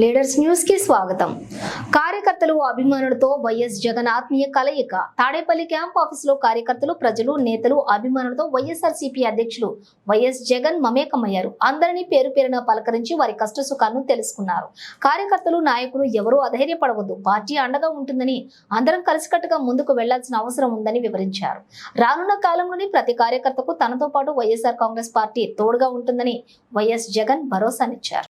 Leaders న్యూస్కి స్వాగతం. కార్యకర్తలు అభిమానులతో వైఎస్ జగన్ ఆత్మీయ కలయిక. తాడేపల్లి క్యాంప్ ఆఫీస్లో కార్యకర్తలు ప్రజలు నేతలు అభిమానులతో వైఎస్ఆర్ అధ్యక్షులు వైఎస్ జగన్ మమేకమయ్యారు. అందరినీ పేరు పేరున పలకరించి వారి కష్ట సుఖాలను తెలుసుకున్నారు. కార్యకర్తలు నాయకులు ఎవరూ అధైర్యపడవద్దు. పార్టీ అండగా ఉంటుందని అందరం కలిసికట్టుగా ముందుకు వెళ్ళాల్సిన అవసరం ఉందని వివరించారు. రానున్న కాలంలోని ప్రతి కార్యకర్తకు తనతో పాటు వైఎస్ఆర్ కాంగ్రెస్ పార్టీ తోడుగా ఉంటుందని వైఎస్ జగన్ భరోసానిచ్చారు.